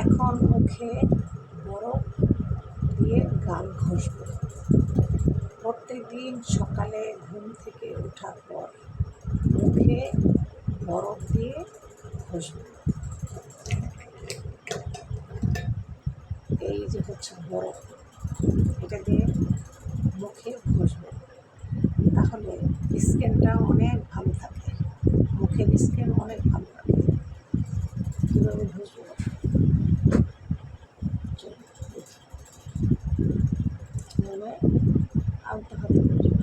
এখন মুখে বরফ দিয়ে গাল ঘষব। প্রত্যেক দিন সকালে ঘুম থেকে ওঠার পর মুখে বরফ দিয়ে ঘষব। এই যে হচ্ছে বরফ, এটা দিয়ে মুখে ঘষব। তাহলে স্কিনটা অনেক ভালো থাকে, মুখের স্কিন অনেক ভালো থাকে। কীভাবে ঘষব চলুন দেখি। এভাবে আলতো হাতে ঘষব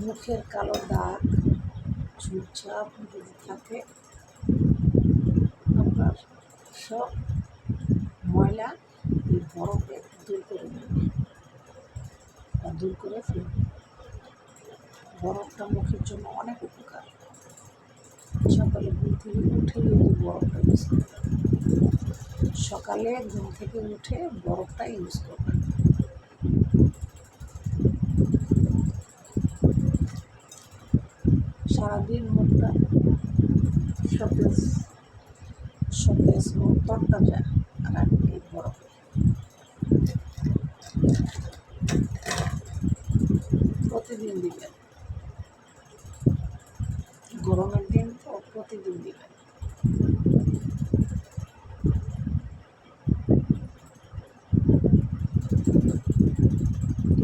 মুখের কালো দাগ ঝুপঝাপ যদি থাকে আপনার সব ময়লা এই বরফে দূর করে নেবে। বা দূর করে ফেলবে। বরফটা মুখের জন্য অনেক উপকার। সকালে ঘুম থেকে উঠে যে বরফটা ইউজ সকালে ঘুম থেকে উঠে বরফটা ইউজ করবেন সারাদিন মুখটা সতেজ সতেজ ও তরতাজা এই বরফে প্রতিদিন দিবেন গরমের দিন তো প্রতিদিন দিবেন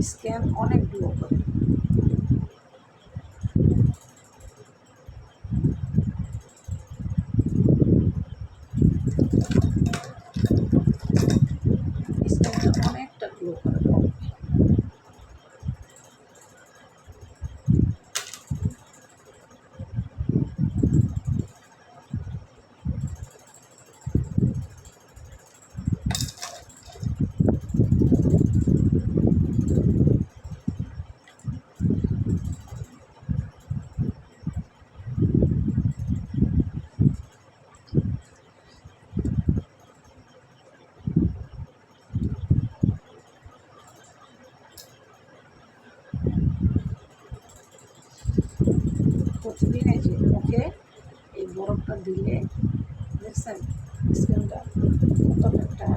স্ক্যান অনেক গ্লো করে স্ক্যানটা অনেকটা গ্লো করে বরফে প্রতিদিন এই যে মুখে এই বরফটা দিলে, দেখছেন? স্কিনটা কত একটা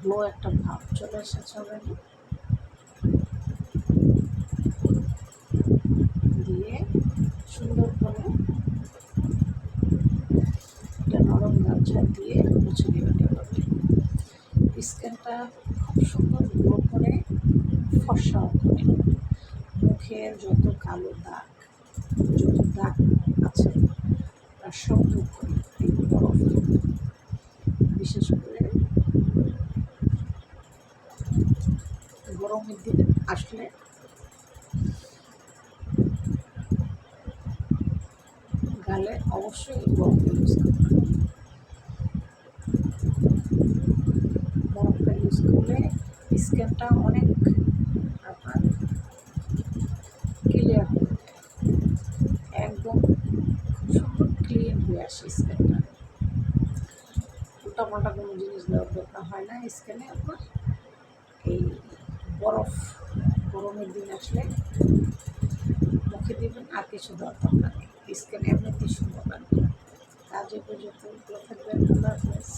গ্লো একটা ভাব চলে এসেছে না দিয়ে সুন্দর করে একটা নরম গামছা দিয়ে মুছে দেবেন এভাবে। স্কিনটা খুব সুন্দর গ্লো করে ফর্সাও করে। মুখের যত কালো দাগ, যত দাগ আছে, তার সব বরফ। বিশেষ করে গরমের দিন আসলে গালে অবশ্যই বরফ ইউজ করবেন বরফটা ইউজ করলে স্কিনটা অনেক আপনার ক্লিয়ার হয়ে যায় একদম খুব সুন্দর ক্লিন হয়ে আসে স্কিনটা উল্টাপাল্টা কোনো জিনিস দেওয়ার দরকার হয় না স্ক্যানে আপনার এই বরফ গরমের দিন আসলে মুখে দিবেন, আর কিছু দরকার নেই স্ক্যানে এমনিতেই সুন্দর লাগবে কাজে পর্যন্ত থাকবেন, আল্লাহ হাফেজ।